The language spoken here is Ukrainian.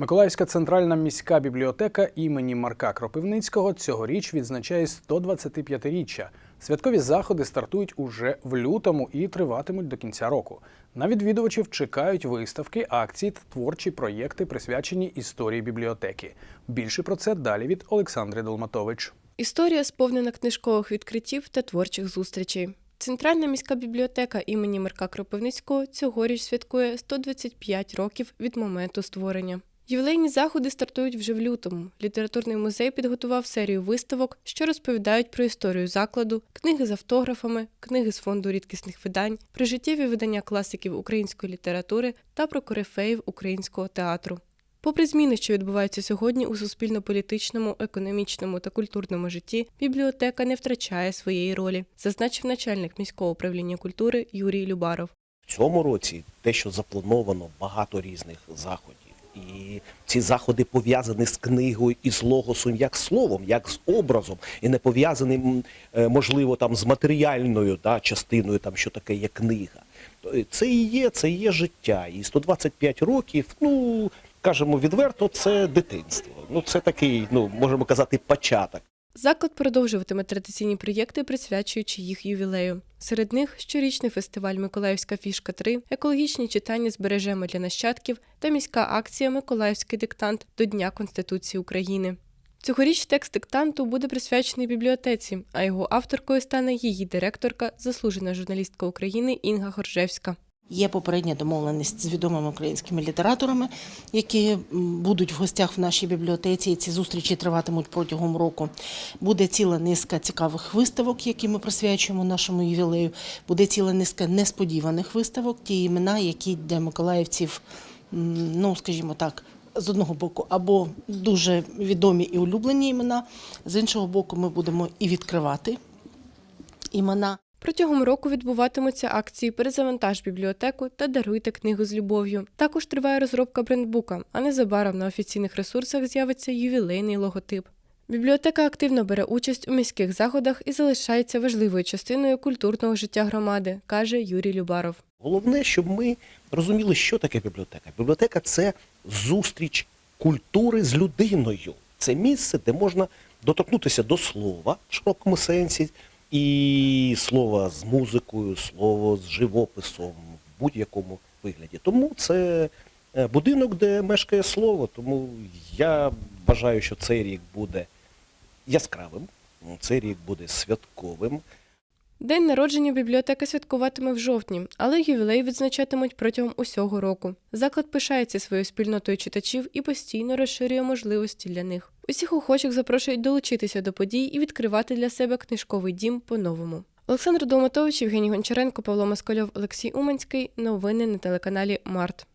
Миколаївська центральна міська бібліотека імені Марка Кропивницького цьогоріч відзначає 125-річчя. Святкові заходи стартують уже в лютому і триватимуть до кінця року. На відвідувачів чекають виставки, акції та творчі проєкти, присвячені історії бібліотеки. Більше про це далі від Олександри Долматович. Історія сповнена книжкових відкриттів та творчих зустрічей. Центральна міська бібліотека імені Марка Кропивницького цьогоріч святкує 125 років від моменту створення. Ювілейні заходи стартують вже в лютому. Літературний музей підготував серію виставок, що розповідають про історію закладу, книги з автографами, книги з фонду рідкісних видань, прижиттєві видання класиків української літератури та про корифеїв українського театру. Попри зміни, що відбуваються сьогодні у суспільно-політичному, економічному та культурному житті, бібліотека не втрачає своєї ролі, зазначив начальник міського управління культури Юрій Любаров. В цьому році те, що заплановано багато різних заходів. І ці заходи пов'язані з книгою і з логосом, як словом, як з образом, і не пов'язані, е, можливо, там з матеріальною да, частиною, там що таке є книга. Це і є, це і є життя. І 125 років, ну кажемо відверто, це дитинство. Ну це такий, ну можемо казати, початок. Заклад продовжуватиме традиційні проєкти, присвячуючи їх ювілею. Серед них щорічний фестиваль Миколаївська фішка 3 екологічні читання збережемо для нащадків та міська акція Миколаївський диктант до Дня Конституції України. Цьогоріч текст диктанту буде присвячений бібліотеці, а його авторкою стане її директорка, заслужена журналістка України Інга Горжевська. Є попередня домовленість з відомими українськими літераторами, які будуть в гостях в нашій бібліотеці. і Ці зустрічі триватимуть протягом року. Буде ціла низка цікавих виставок, які ми присвячуємо нашому ювілею. Буде ціла низка несподіваних виставок, ті імена, які для миколаївців, ну скажімо так. З одного боку, або дуже відомі і улюблені імена, з іншого боку, ми будемо і відкривати імена. Протягом року відбуватимуться акції Перезавантаж бібліотеку та даруйте книгу з любов'ю. Також триває розробка брендбука, а незабаром на офіційних ресурсах з'явиться ювілейний логотип. Бібліотека активно бере участь у міських заходах і залишається важливою частиною культурного життя громади, каже Юрій Любаров. Головне, щоб ми розуміли, що таке бібліотека. Бібліотека це зустріч культури з людиною. Це місце, де можна доторкнутися до слова в широкому сенсі, і слова з музикою, слово з живописом в будь-якому вигляді. Тому це е, будинок, де мешкає слово. Тому я вважаю, що цей рік буде яскравим, цей рік буде святковим. День народження бібліотека святкуватиме в жовтні, але ювілей відзначатимуть протягом усього року. Заклад пишається своєю спільнотою читачів і постійно розширює можливості для них. Усіх охочих запрошують долучитися до подій і відкривати для себе книжковий дім по-новому. Олександр Долматович, Євгеній Гончаренко, Павло Москальов, Олексій Уманський. Новини на телеканалі Март.